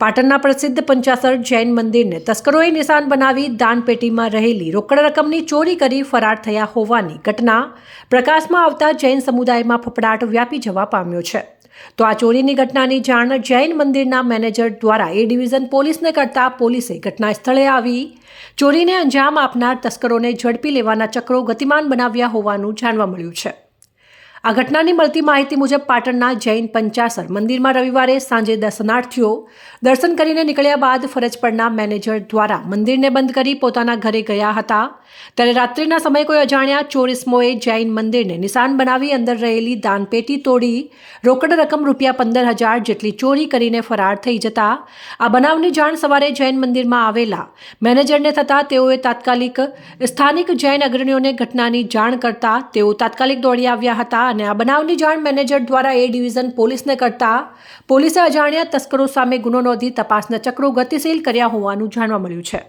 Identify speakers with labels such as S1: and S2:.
S1: પાટણના પ્રસિદ્ધ પંચાસર જૈન મંદિરને તસ્કરોએ નિશાન બનાવી દાનપેટીમાં રહેલી રોકડ રકમની ચોરી કરી ફરાર થયા હોવાની ઘટના પ્રકાશમાં આવતા જૈન સમુદાયમાં ફફડાટ વ્યાપી જવા પામ્યો છે. તો આ ચોરીની ઘટનાની જાણ જૈન મંદિરના મેનેજર દ્વારા એ ડિવિઝન પોલીસને કરતા પોલીસે ઘટના સ્થળે આવી. ચોરીને અંજામ આપનાર તસ્કરોને ઝડપી લેવાના ચક્રો ગતિમાન બનાવ્યા હોવાનું જાણવા મળ્યું છે. આ ઘટનાની મળતી માહિતી મુજબ પાટણના જૈન પંચાસર મંદિરમાં રવિવારે સાંજે દર્શનાર્થીઓ દર્શન કરીને નીકળ્યા બાદ ફરજ પરના મેનેજર દ્વારા મંદિરને બંધ કરી પોતાના ઘરે ગયા હતા. ત્યારે રાત્રિના સમયે કોઈ અજાણ્યા ચોરીસમોએ જૈન મંદિરને નિશાન બનાવી અંદર રહેલી દાનપેટી તોડી રોકડ રકમ રૂપિયા પંદર હજાર જેટલી ચોરી કરીને ફરાર થઈ જતા. આ બનાવની જાણ સવારે જૈન મંદિરમાં આવેલા મેનેજરને થતાં તેઓએ તાત્કાલિક સ્થાનિક જૈન અગ્રણીઓને ઘટનાની જાણ કરતા તેઓ તાત્કાલિક દોડી આવ્યા હતા. અને આ બનાવની જાણ મેનેજર દ્વારા એ ડિવિઝન પોલીસને કરતા પોલીસે અજાણ્યા તસ્કરો સામે ગુનો નોંધી તપાસના ચક્રો ગતિશીલ કર્યા હોવાનું જાણવા મળ્યું છે.